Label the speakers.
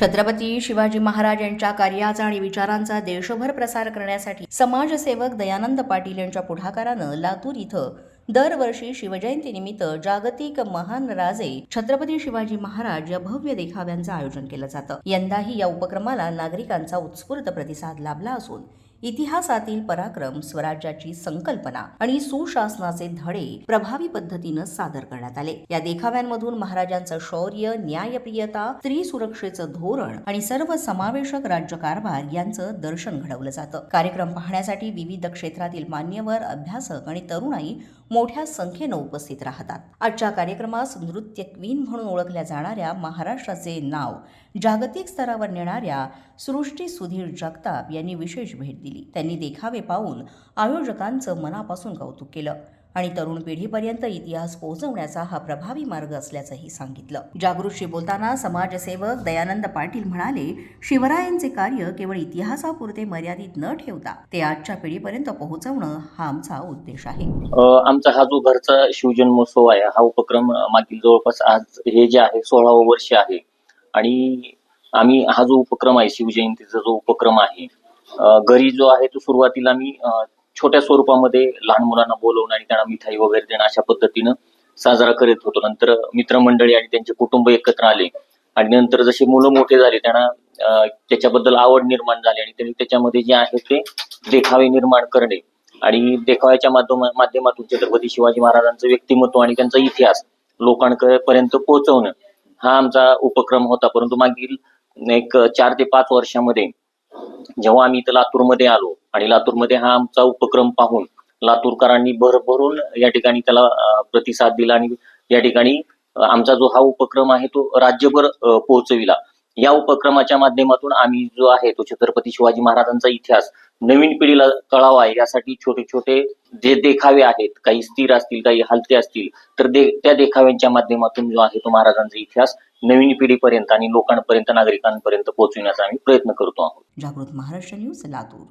Speaker 1: छत्रपती शिवाजी महाराज यांच्या कार्याचा आणि विचारांचा देशभर प्रसार करण्यासाठी समाजसेवक दयानंद पाटील यांच्या पुढाकारानं लातूर इथं दरवर्षी शिवजयंतीनिमित्त जागतिक महान राजे छत्रपती शिवाजी महाराज या भव्य देखाव्यांचं आयोजन केलं जातं. यंदाही या उपक्रमाला नागरिकांचा उत्स्फूर्त प्रतिसाद लाभला असून इतिहासातील पराक्रम स्वराज्याची संकल्पना आणि सुशासनाचे धडे प्रभावी पद्धतीनं सादर करण्यात आले. या देखाव्यांमधून महाराजांचं शौर्य न्यायप्रियता स्त्री सुरक्षेचं धोरण आणि सर्व समावेशक राज्यकारभार यांचं दर्शन घडवलं जातं. कार्यक्रम पाहण्यासाठी विविध क्षेत्रातील मान्यवर अभ्यासक आणि तरुणाई मोठ्या संख्येनं उपस्थित राहतात. आजच्या कार्यक्रमास नृत्य क्वीन म्हणून ओळखल्या जाणाऱ्या महाराष्ट्राचे नाव जागतिक स्तरावर नेणाऱ्या सृष्टी सुधीर जगताप यांनी विशेष भेट दिली. त्यांनी देखावे पाहून आयोजकांचं मनापासून कौतुक केलं आणि तरुण पिढीपर्यंत इतिहास पोहोचवण्याचा हा प्रभावी मार्ग असल्याचंही सांगितलं. जागृतशी बोलताना समाजसेवक दयानंद पाटील म्हणाले शिवरायांचे कार्य केवळ इतिहासापुरते मर्यादित न ठेवता ते आजच्या पिढीपर्यंत पोहोचवणं हा आमचा उद्देश आहे.
Speaker 2: आमचा हा जो घरचा शिवजन्मोत्सव आहे हा उपक्रम मागील जवळपास आज हे जे आहे सोळावं वर्ष आहे. आणि आम्ही हा जो उपक्रम आहे शिवजयंतीचा जो उपक्रम आहे घरी जो आहे तो सुरुवातीला आम्ही छोट्या स्वरूपामध्ये लहान मुलांना बोलवून आणि त्यांना मिठाई वगैरे देणं अशा पद्धतीनं साजरा करत होतो. नंतर मित्रमंडळी आणि त्यांचे कुटुंब एकत्र आले आणि नंतर जसे मुलं मोठे झाले त्यांना त्याच्याबद्दल आवड निर्माण झाली आणि त्यांनी त्याच्यामध्ये जे आहे ते देखावे निर्माण करणे आणि देखाव्याच्या माध्यम माध्यमातून छत्रपती शिवाजी महाराजांचं व्यक्तिमत्व आणि त्यांचा इतिहास लोकांपर्यंत पोहोचवणं हा आमचा उपक्रम होता. परंतु मागील एक चार ते पाच वर्षामध्ये जेव्हा आम्ही इथं लातूरमध्ये आलो आणि लातूरमध्ये हा आमचा उपक्रम पाहून लातूरकरांनी भरभरून या ठिकाणी त्याला प्रतिसाद दिला आणि या ठिकाणी आमचा जो हा उपक्रम आहे तो राज्यभर पोहोचविला. या उपक्रमाच्या माध्यमातून आम्ही जो आहे तो छत्रपती शिवाजी महाराजांचा इतिहास नवीन पिढीला कळावा यासाठी छोटे छोटे जे देखावे आहेत काही स्थिर असतील काही हलते असतील तर दे त्या देखाव्यांच्या माध्यमातून जो आहे तो महाराजांचा इतिहास नवीन पिढीपर्यंत आणि लोकांपर्यंत नागरिकांपर्यंत पोहोचविण्याचा आम्ही प्रयत्न करतो आहोत.
Speaker 1: जागृत महाराष्ट्र न्यूज लातूर.